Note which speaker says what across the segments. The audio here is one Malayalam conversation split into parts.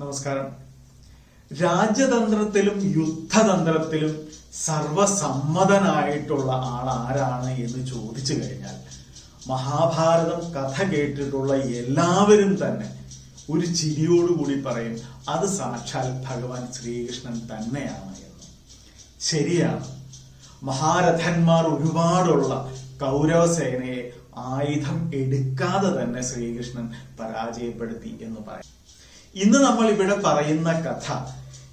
Speaker 1: നമസ്കാരം. രാജ്യതന്ത്രത്തിലും യുദ്ധതന്ത്രത്തിലും സർവസമ്മതനായിട്ടുള്ള ആൾ ആരാണ് എന്ന് ചോദിച്ചു കഴിഞ്ഞാൽ മഹാഭാരതം കഥ കേട്ടിട്ടുള്ള എല്ലാവരും തന്നെ ഒരു ചിരിയോടുകൂടി പറയും അത് സാക്ഷാൽ ഭഗവാൻ ശ്രീകൃഷ്ണൻ തന്നെയാണ് എന്ന്. ശരിയാണ്. മഹാരഥന്മാർ ഒരുപാടുള്ള കൗരവസേനയെ ആയുധം എടുക്കാതെ തന്നെ ശ്രീകൃഷ്ണൻ പരാജയപ്പെടുത്തി എന്ന് പറയാം. ഇന്ന് നമ്മൾ ഇവിടെ പറയുന്ന കഥ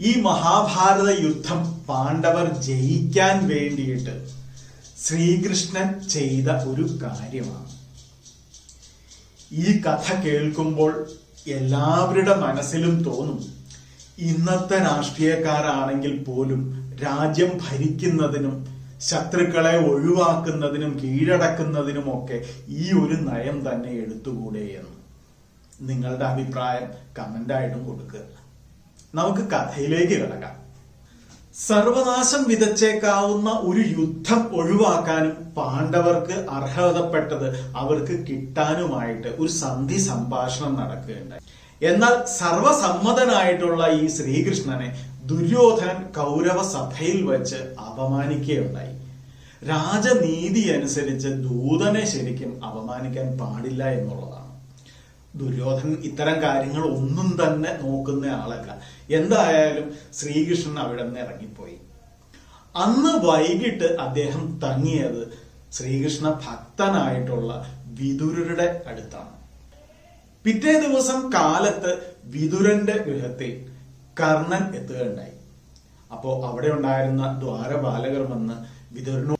Speaker 1: ഈ മഹാഭാരത യുദ്ധം പാണ്ഡവർ ജയിക്കാൻ വേണ്ടിയിട്ട് ശ്രീകൃഷ്ണൻ ചെയ്ത ഒരു കാര്യമാണ്. ഈ കഥ കേൾക്കുമ്പോൾ എല്ലാവരുടെ മനസ്സിലും തോന്നും ഇന്നത്തെ രാഷ്ട്രീയക്കാരാണെങ്കിൽ പോലും രാജ്യം ഭരിക്കുന്നതിനും ശത്രുക്കളെ ഒഴിവാക്കുന്നതിനും കീഴടക്കുന്നതിനുമൊക്കെ ഈ ഒരു നയം തന്നെ എടുത്തുകൂടെ എന്ന്. നിങ്ങളുടെ അഭിപ്രായം കമന്റായിട്ടും കൊടുക്കുക നമുക്ക് കഥയിലേക്ക് കിടക്കാം. സർവനാശം വിതച്ചേക്കാവുന്ന ഒരു യുദ്ധം ഒഴിവാക്കാനും പാണ്ഡവർക്ക് അർഹതപ്പെട്ടത് അവർക്ക് കിട്ടാനുമായിട്ട് ഒരു സന്ധി സംഭാഷണം നടക്കുകയുണ്ടായി. എന്നാൽ സർവസമ്മതനായിട്ടുള്ള ഈ ശ്രീകൃഷ്ണനെ ദുര്യോധനൻ കൗരവ സഭയിൽ വെച്ച് അപമാനിക്കുകയുണ്ടായി. രാജനീതി അനുസരിച്ച് ദൂതനെ ശരിക്കും അപമാനിക്കാൻ പാടില്ല എന്നുള്ളതാണ്. ദുര്യോധനൻ ഇത്തരം കാര്യങ്ങൾ ഒന്നും തന്നെ നോക്കുന്ന ആളല്ല. എന്തായാലും ശ്രീകൃഷ്ണൻ അവിടെ നിന്ന് ഇറങ്ങിപ്പോയി. അന്ന് വൈകിട്ട് അദ്ദേഹം തങ്ങിയത് ശ്രീകൃഷ്ണ ഭക്തനായിട്ടുള്ള വിതുരരുടെ അടുത്താണ്. പിറ്റേ ദിവസം കാലത്ത് വിതുരന്റെ ഗൃഹത്തിൽ കർണൻ എത്തുകയുണ്ടായി. അപ്പോ അവിടെ ഉണ്ടായിരുന്ന ദ്വാരപാലകർ വന്ന് വിതുരനോ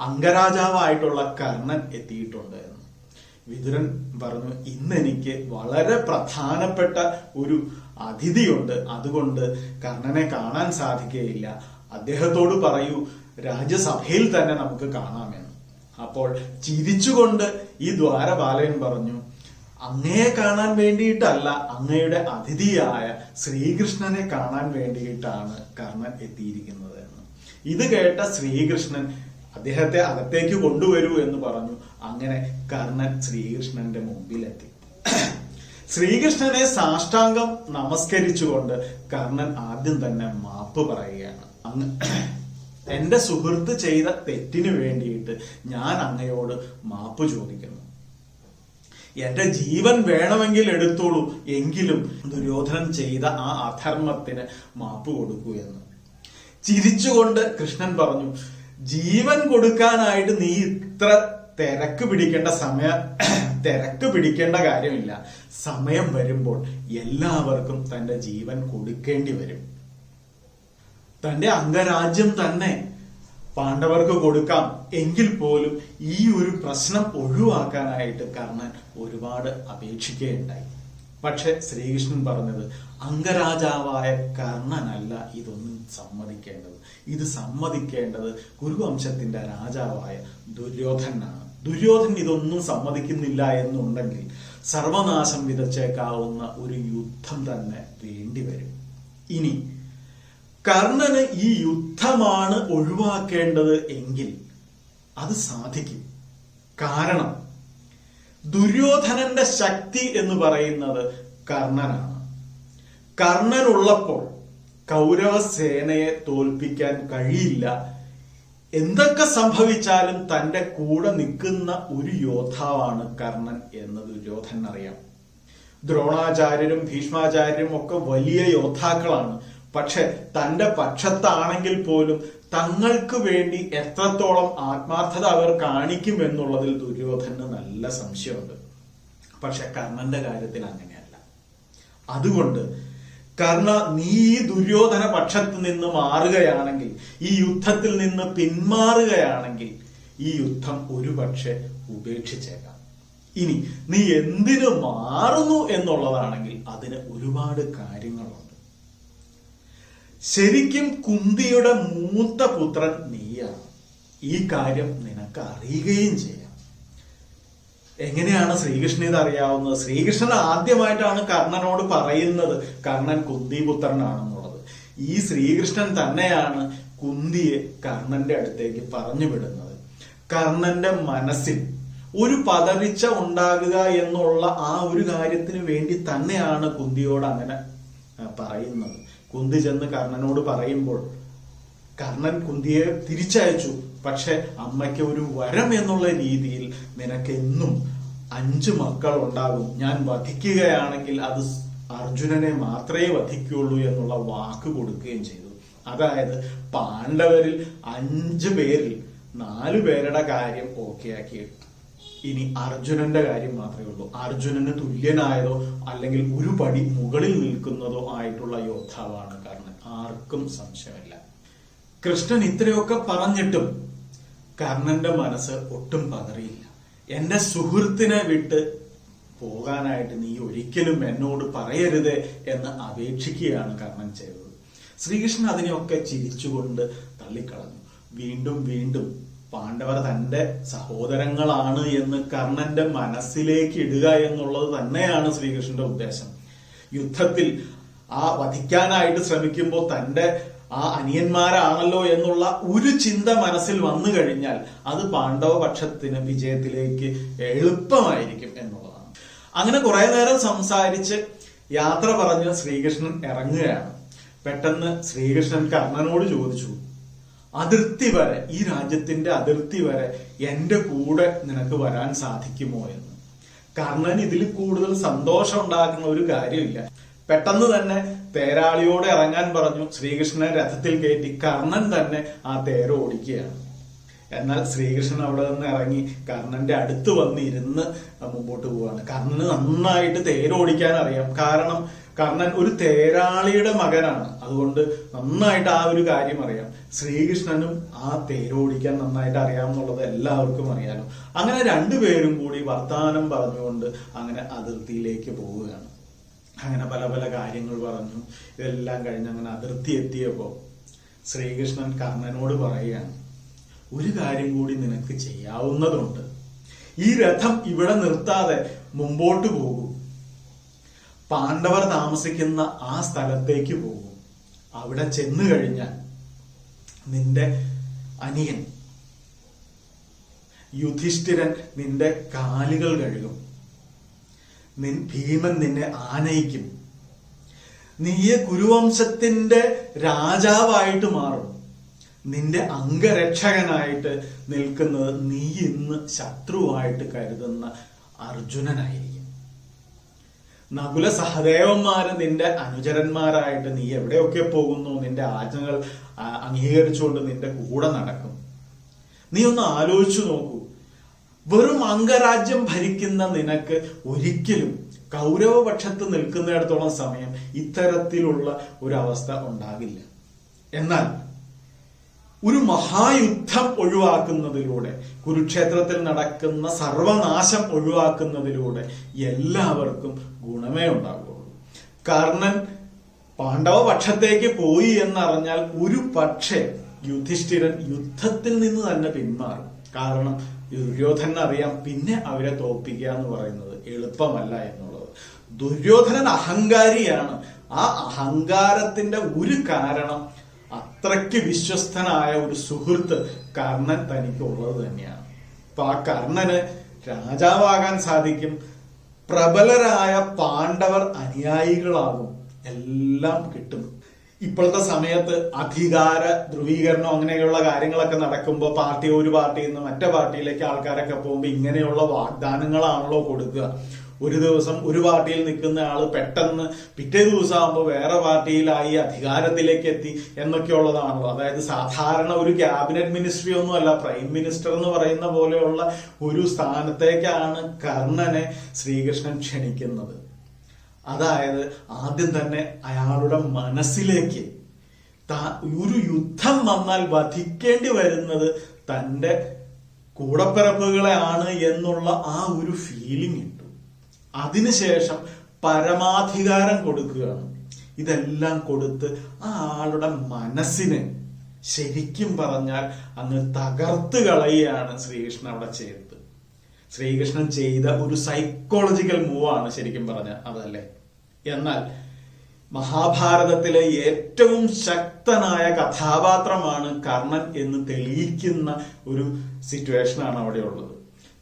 Speaker 1: അംഗരാജാവായിട്ടുള്ള കർണൻ എത്തിയിട്ടുണ്ട് വിതുരൻ പറഞ്ഞു ഇന്ന് എനിക്ക് വളരെ പ്രധാനപ്പെട്ട ഒരു അതിഥിയുണ്ട്. അതുകൊണ്ട് കർണനെ കാണാൻ സാധിക്കുകയില്ല. അദ്ദേഹത്തോട് പറയൂ രാജ്യസഭയിൽ തന്നെ നമുക്ക് കാണാമെന്ന്. അപ്പോൾ ചിരിച്ചുകൊണ്ട് ഈ ദ്വാരപാലകൻ പറഞ്ഞു അങ്ങയെ കാണാൻ വേണ്ടിയിട്ടല്ല അങ്ങയുടെ അതിഥിയായ ശ്രീകൃഷ്ണനെ കാണാൻ വേണ്ടിയിട്ടാണ് കർണൻ എത്തിയിരിക്കുന്നത് എന്ന്. ഇത് കേട്ട ശ്രീകൃഷ്ണൻ അദ്ദേഹത്തെ അകത്തേക്ക് കൊണ്ടുവരൂ എന്ന് പറഞ്ഞു. അങ്ങനെ കർണൻ ശ്രീകൃഷ്ണന്റെ മുമ്പിലെത്തി. ശ്രീകൃഷ്ണനെ സാഷ്ടാംഗം നമസ്കരിച്ചുകൊണ്ട് കർണൻ ആദ്യം തന്നെ മാപ്പ് പറയുകയാണ്. അങ്ങ് എന്റെ സുഹൃത്ത് ചെയ്ത തെറ്റിനു വേണ്ടിയിട്ട് ഞാൻ അങ്ങയോട് മാപ്പ് ചോദിക്കുന്നു. എന്റെ ജീവൻ വേണമെങ്കിൽ എടുത്തോളൂ എങ്കിലും ദുര്യോധനൻ ചെയ്ത ആ അധർമ്മത്തിന് മാപ്പ് കൊടുക്കൂ എന്ന്. ചിരിച്ചുകൊണ്ട് കൃഷ്ണൻ പറഞ്ഞു ജീവൻ കൊടുക്കാനായിട്ട് നീ ഇത്ര തിരക്ക് പിടിക്കേണ്ട സമയ തിരക്ക് പിടിക്കേണ്ട കാര്യമില്ല. സമയം വരുമ്പോൾ എല്ലാവർക്കും തന്റെ ജീവൻ കൊടുക്കേണ്ടി വരും. തന്റെ അംഗരാജ്യം തന്നെ പാണ്ഡവർക്ക് കൊടുക്കാം. എങ്കിൽ പോലും ഈ ഒരു പ്രശ്നം ഒഴിവാക്കാനായിട്ട് കർണൻ ഒരുപാട് അപേക്ഷിക്കുകയുണ്ടായി. പക്ഷെ ശ്രീകൃഷ്ണൻ പറഞ്ഞത് അംഗരാജാവായ കർണനല്ല ഇതൊന്നും സമ്മതിക്കേണ്ടത്. ഇത് സമ്മതിക്കേണ്ടത് കുരുവംശത്തിന്റെ രാജാവായ ദുര്യോധനാണ്. ദുര്യോധൻ ഇതൊന്നും സമ്മതിക്കുന്നില്ല എന്നുണ്ടെങ്കിൽ സർവനാശം വിതച്ചേക്കാവുന്ന ഒരു യുദ്ധം തന്നെ വേണ്ടിവരും. ഇനി കർണന് ഈ യുദ്ധമാണ് ഒഴിവാക്കേണ്ടത് എങ്കിൽ അത് സാധിക്കും. കാരണം ദുര്യോധനന്റെ ശക്തി എന്ന് പറയുന്നത് കർണനാണ്. കർണനുള്ളപ്പോൾ കൗരവ സേനയെ തോൽപ്പിക്കാൻ കഴിയില്ല. എന്തൊക്കെ സംഭവിച്ചാലും തന്റെ കൂടെ നിൽക്കുന്ന ഒരു യോദ്ധാവാണ് കർണൻ എന്ന് ദുര്യോധനൻ അറിയാം. ദ്രോണാചാര്യരും ഭീഷ്മാചാര്യരും ഒക്കെ വലിയ യോദ്ധാക്കളാണ്. പക്ഷെ തന്റെ പക്ഷത്താണെങ്കിൽ പോലും തങ്ങൾക്ക് വേണ്ടി എത്രത്തോളം ആത്മാർത്ഥത അവർ കാണിക്കും എന്നുള്ളതിൽ ദുര്യോധന് നല്ല സംശയമുണ്ട്. പക്ഷെ കർണന്റെ കാര്യത്തിൽ അങ്ങനെയല്ല. അതുകൊണ്ട് കർണ നീ ഈ ദുര്യോധന പക്ഷത്ത് നിന്ന് മാറുകയാണെങ്കിൽ ഈ യുദ്ധത്തിൽ നിന്ന് പിന്മാറുകയാണെങ്കിൽ ഈ യുദ്ധം ഒരുപക്ഷെ ഉപേക്ഷിച്ചേക്കാം. ഇനി നീ എന്തിനു മാറുന്നു എന്നുള്ളതാണെങ്കിൽ അതിന് ഒരുപാട് കാര്യങ്ങളുണ്ട്. ശരിക്കും കുന്തിയുടെ മൂത്ത പുത്രൻ നീയാണ്. ഈ കാര്യം നിനക്ക് അറിയുകയും ചെയ്യാം. എങ്ങനെയാണ് ശ്രീകൃഷ്ണൻ ഇത് അറിയാവുന്നത്? ശ്രീകൃഷ്ണൻ ആദ്യമായിട്ടാണ് കർണനോട് പറയുന്നത് കർണൻ കുന്തിപുത്രനാണെന്നുള്ളത്. ഈ ശ്രീകൃഷ്ണൻ തന്നെയാണ് കുന്തിയെ കർണന്റെ അടുത്തേക്ക് പറഞ്ഞു വിടുന്നത്. കർണന്റെ മനസ്സിൽ ഒരു പതറിച്ച ഉണ്ടാകുക എന്നുള്ള ആ ഒരു കാര്യത്തിന് വേണ്ടി തന്നെയാണ് കുന്തിയോട് അങ്ങനെ പറയുന്നത്. കുന്തി ചെന്ന് കർണനോട് പറയുമ്പോൾ കർണൻ കുന്തിയെ തിരിച്ചയച്ചു. പക്ഷെ അമ്മയ്ക്ക് ഒരു വരം എന്നുള്ള രീതിയിൽ നിനക്ക് എന്നും അഞ്ച് മക്കൾ ഉണ്ടാകും ഞാൻ വധിക്കുകയാണെങ്കിൽ അത് അർജുനനെ മാത്രമേ വധിക്കുള്ളൂ എന്നുള്ള വാക്ക് കൊടുക്കുകയും ചെയ്തു. അതായത് പാണ്ഡവരിൽ അഞ്ച് പേരിൽ നാല് പേരുടെ കാര്യം ഓക്കെ ആക്കി. ഇനി അർജുനന്റെ കാര്യം മാത്രമേ ഉള്ളൂ. അർജുനന് തുല്യനായതോ അല്ലെങ്കിൽ ഒരു പടി മുകളിൽ നിൽക്കുന്നതോ ആയിട്ടുള്ള യോദ്ധാവാണ് കാരണം ആർക്കും സംശയമില്ല. കൃഷ്ണൻ ഇത്രയൊക്കെ പറഞ്ഞിട്ടും കർണന്റെ മനസ്സ് ഒട്ടും പതറിയില്ല. എന്റെ സുഹൃത്തിനെ വിട്ട് പോകാനായിട്ട് നീ ഒരിക്കലും എന്നോട് പറയരുത് എന്ന് അപേക്ഷിക്കുകയാണ് കർണൻ ചെയ്തത്. ശ്രീകൃഷ്ണൻ അതിനെയൊക്കെ ചിരിച്ചുകൊണ്ട് തള്ളിക്കളഞ്ഞു. വീണ്ടും വീണ്ടും പാണ്ഡവർ തന്റെ സഹോദരങ്ങളാണ് എന്ന് കർണന്റെ മനസ്സിലേക്ക് ഇടുക എന്നുള്ളത് തന്നെയാണ് ശ്രീകൃഷ്ണന്റെ ഉദ്ദേശം. യുദ്ധത്തിൽ ആ വധിക്കാനായിട്ട് ശ്രമിക്കുമ്പോൾ തന്റെ ആ അനിയന്മാരാണല്ലോ എന്നുള്ള ഒരു ചിന്ത മനസ്സിൽ വന്നു കഴിഞ്ഞാൽ അത് പാണ്ഡവപക്ഷത്തിന് വിജയത്തിലേക്ക് എളുപ്പമായിരിക്കും എന്നുള്ളതാണ്. അങ്ങനെ കുറെ നേരം സംസാരിച്ച് യാത്ര പറഞ്ഞ് ശ്രീകൃഷ്ണൻ ഇറങ്ങുകയാണ്. പെട്ടെന്ന് ശ്രീകൃഷ്ണൻ കർണനോട് ചോദിച്ചു അതിർത്തി വരെ ഈ രാജ്യത്തിന്റെ അതിർത്തി വരെ എന്റെ കൂടെ നിനക്ക് വരാൻ സാധിക്കുമോ? എന്ന്. കർണൻ ഇതിൽ കൂടുതൽ സന്തോഷം ഉണ്ടാക്കുന്ന ഒരു കാര്യമില്ല. പെട്ടെന്ന് തന്നെ തേരാളിയോട് ഇറങ്ങാൻ പറഞ്ഞു. ശ്രീകൃഷ്ണനെ രഥത്തിൽ കയറ്റി കർണൻ തന്നെ ആ തേര ഓടിക്കുകയാണ്. എന്നാൽ ശ്രീകൃഷ്ണൻ അവിടെ നിന്ന് ഇറങ്ങി കർണന്റെ അടുത്ത് വന്ന് ഇരുന്ന് മുമ്പോട്ട് പോവാണ്. കർണന് നന്നായിട്ട് തേരോടിക്കാൻ അറിയാം. കാരണം കർണൻ ഒരു തേരാളിയുടെ മകനാണ്. അതുകൊണ്ട് നന്നായിട്ട് ആ ഒരു കാര്യം അറിയാം. ശ്രീകൃഷ്ണനും ആ തേരോടിക്കാൻ നന്നായിട്ട് അറിയാമെന്നുള്ളത് എല്ലാവർക്കും അറിയാലോ. അങ്ങനെ രണ്ടുപേരും കൂടി വർത്തമാനം പറഞ്ഞുകൊണ്ട് അങ്ങനെ അതിർത്തിയിലേക്ക് പോവുകയാണ്. അങ്ങനെ പല പല കാര്യങ്ങൾ പറഞ്ഞു. ഇതെല്ലാം കഴിഞ്ഞ് അങ്ങനെ അതിർത്തി എത്തിയപ്പോൾ ശ്രീകൃഷ്ണൻ കർണനോട് പറയുകയാണ് ഒരു കാര്യം കൂടി നിനക്ക് ചെയ്യാവുന്നതുണ്ട്. ഈ രഥം ഇവിടെ നിർത്താതെ മുമ്പോട്ട് പോകും. പാണ്ഡവർ താമസിക്കുന്ന ആ സ്ഥലത്തേക്ക് പോകും. അവിടെ ചെന്നു കഴിഞ്ഞാൽ നിന്റെ അനിയൻ യുധിഷ്ഠിരൻ നിന്റെ കാലുകൾ കഴുകും. നിൻ ഭീമൻ നിന്നെ ആനയിക്കും. നീയെ കുരുവംശത്തിന്റെ രാജാവായിട്ട് മാറും. നിന്റെ അംഗരക്ഷകനായിട്ട് നിൽക്കുന്നത് നീ ഇന്ന് ശത്രുവായിട്ട് കരുതുന്ന അർജുനനായിരിക്കും. നകുല സഹദേവന്മാര് നിന്റെ അനുചരന്മാരായിട്ട് നീ എവിടെയൊക്കെ പോകുന്നു? നിന്റെ ആജ്ഞകൾ അംഗീകരിച്ചുകൊണ്ട് നിന്റെ കൂടെ നടക്കും. നീ ഒന്ന് ആലോചിച്ചു നോക്കൂ. വെറും അംഗരാജ്യം ഭരിക്കുന്ന നിനക്ക് ഒരിക്കലും കൗരവപക്ഷത്ത് നിൽക്കുന്നിടത്തോളം സമയം ഇത്തരത്തിലുള്ള ഒരവസ്ഥ ഉണ്ടാകില്ല. എന്നാൽ ഒരു മഹായുദ്ധം ഒഴിവാക്കുന്നതിലൂടെ കുരുക്ഷേത്രത്തിൽ നടക്കുന്ന സർവനാശം ഒഴിവാക്കുന്നതിലൂടെ എല്ലാവർക്കും ഗുണമേ ഉണ്ടാകുള്ളൂ കർണൻ പാണ്ഡവ പക്ഷത്തേക്ക് പോയി എന്നറിഞ്ഞാൽ ഒരു പക്ഷേ യുധിഷ്ഠിരൻ യുദ്ധത്തിൽ നിന്ന് തന്നെ പിന്മാറും. കാരണം ദുര്യോധനൻ അറിയാം പിന്നെ അവരെ തോൽപ്പിക്കുക എന്ന് പറയുന്നത് എളുപ്പമല്ല എന്നുള്ളത്. ദുര്യോധനൻ അഹങ്കാരിയാണ്. ആ അഹങ്കാരത്തിന്റെ ഒരു കാരണം അത്രയ്ക്ക് വിശ്വസ്തനായ ഒരു സുഹൃത്ത് കർണൻ തനിക്ക് ഉള്ളത് തന്നെയാണ്. അപ്പൊ ആ കർണന് രാജാവാകാൻ സാധിക്കും. പ്രബലരായ പാണ്ഡവർ അനുയായികളാകും. എല്ലാം കിട്ടും. ഇപ്പോഴത്തെ സമയത്ത് അധികാര ധ്രുവീകരണം അങ്ങനെയുള്ള കാര്യങ്ങളൊക്കെ നടക്കുമ്പോൾ പാർട്ടി ഒരു പാർട്ടിയിൽ നിന്ന് മറ്റേ പാർട്ടിയിലേക്ക് ആൾക്കാരൊക്കെ പോകുമ്പോൾ ഇങ്ങനെയുള്ള വാഗ്ദാനങ്ങളാണല്ലോ കൊടുക്കുക. ഒരു ദിവസം ഒരു പാർട്ടിയിൽ നിൽക്കുന്ന ആൾ പെട്ടെന്ന് പിറ്റേ ദിവസമാകുമ്പോൾ വേറെ പാർട്ടിയിലായി അധികാരത്തിലേക്ക് എത്തി എന്നൊക്കെയുള്ളതാണല്ലോ. അതായത് സാധാരണ ഒരു ക്യാബിനറ്റ് മിനിസ്ട്രി ഒന്നുമല്ല പ്രൈം മിനിസ്റ്റർ എന്ന് പറയുന്ന പോലെയുള്ള ഒരു സ്ഥാനത്തേക്കാണ് കർണനെ ശ്രീകൃഷ്ണൻ ക്ഷണിക്കുന്നത്. അതായത് ആദ്യം തന്നെ അയാളുടെ മനസ്സിലേക്ക് ഒരു യുദ്ധം വന്നാൽ വധിക്കേണ്ടി വരുന്നത് തന്റെ കൂടപ്പിറപ്പുകളെ ആണ് എന്നുള്ള ആ ഒരു ഫീലിംഗ് കിട്ടും അതിനുശേഷം പരമാധികാരം കൊടുക്കുകയാണ്. ഇതെല്ലാം കൊടുത്ത് ആ ആളുടെ മനസ്സിനെ ശരിക്കും പറഞ്ഞാൽ അങ്ങ് തകർത്ത് കളയുകയാണ് ശ്രീകൃഷ്ണൻ അവിടെ ചെയ്തത്. ശ്രീകൃഷ്ണൻ ചെയ്ത ഒരു സൈക്കോളജിക്കൽ മൂവാണ് ശരിക്കും പറഞ്ഞ അതല്ലേ? എന്നാൽ മഹാഭാരതത്തിലെ ഏറ്റവും ശക്തനായ കഥാപാത്രമാണ് കർണൻ എന്ന് തെളിയിക്കുന്ന ഒരു സിറ്റുവേഷനാണ് അവിടെ ഉള്ളത്.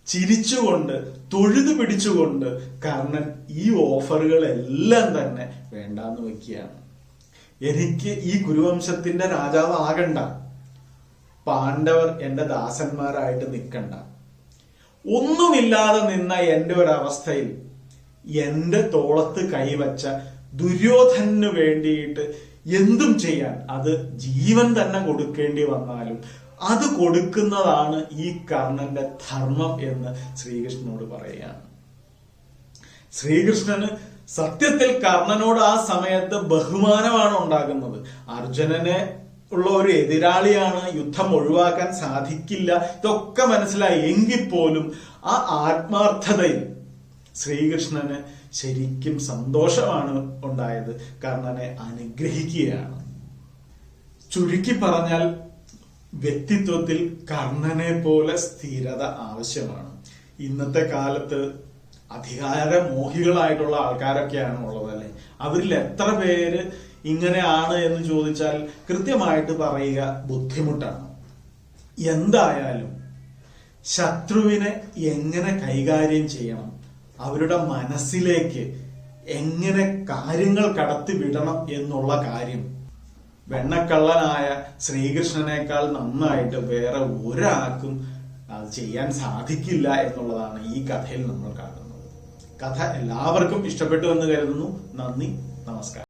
Speaker 1: ചിരിച്ചുകൊണ്ട് തൊഴുതു പിടിച്ചുകൊണ്ട് കർണൻ ഈ ഓഫറുകളെല്ലാം തന്നെ വേണ്ടാന്ന് വെക്കുകയാണ്. എനിക്ക് ഈ കുരുവംശത്തിന്റെ രാജാവ് ആകണ്ട പാണ്ഡവർ എന്റെ ദാസന്മാരായിട്ട് നിൽക്കണ്ട. ഒന്നുമില്ലാതെ നിന്ന എന്റെ ഒരവസ്ഥയിൽ എന്റെ തോളത്ത് കൈവച്ച ദുര്യോധനു വേണ്ടിയിട്ട് എന്തും ചെയ്യാൻ അത് ജീവൻ തന്നെ കൊടുക്കേണ്ടി വന്നാലും അത് കൊടുക്കുന്നതാണ് ഈ കർണന്റെ ധർമ്മം എന്ന് ശ്രീകൃഷ്ണനോട് പറയുകയാണ്. ശ്രീകൃഷ്ണന് സത്യത്തിൽ കർണനോട് ആ സമയത്ത് ബഹുമാനമാണ് ഉണ്ടാകുന്നത്. അർജുനനെ ഉള്ള ഒരു എതിരാളിയാണ് യുദ്ധം ഒഴിവാക്കാൻ സാധിക്കില്ല. ഇതൊക്കെ മനസ്സിലായി. എങ്കിൽ പോലും ആ ആത്മാർത്ഥതയിൽ ശ്രീകൃഷ്ണന് ശരിക്കും സന്തോഷമാണ് ഉണ്ടായത്. കർണനെ അനുഗ്രഹിക്കുകയാണ്. ചുരുക്കി പറഞ്ഞാൽ വ്യക്തിത്വത്തിൽ കർണനെ പോലെ സ്ഥിരത ആവശ്യമാണ്. ഇന്നത്തെ കാലത്ത് അധികാര മോഹികളായിട്ടുള്ള ആൾക്കാരൊക്കെയാണ് ഉള്ളത് അല്ലെ? അവരിൽ എത്ര പേര് ഇങ്ങനെയാണ് എന്ന് ചോദിച്ചാൽ കൃത്യമായിട്ട് പറയുക ബുദ്ധിമുട്ടാണ്. എന്തായാലും ശത്രുവിനെ എങ്ങനെ കൈകാര്യം ചെയ്യണം? അവരുടെ മനസ്സിലേക്ക് എങ്ങനെ കാര്യങ്ങൾ കടത്തിവിടണം എന്നുള്ള കാര്യം. വെണ്ണക്കള്ളനായ ശ്രീകൃഷ്ണനേക്കാൾ നന്നായിട്ട് വേറെ ഒരാൾക്കും അത് ചെയ്യാൻ സാധിക്കില്ല എന്നുള്ളതാണ് ഈ കഥയിൽ നമ്മൾ കാണുന്നത്. കഥ എല്ലാവർക്കും ഇഷ്ടപ്പെട്ടു എന്ന് കരുതുന്നു. നന്ദി. നമസ്കാരം.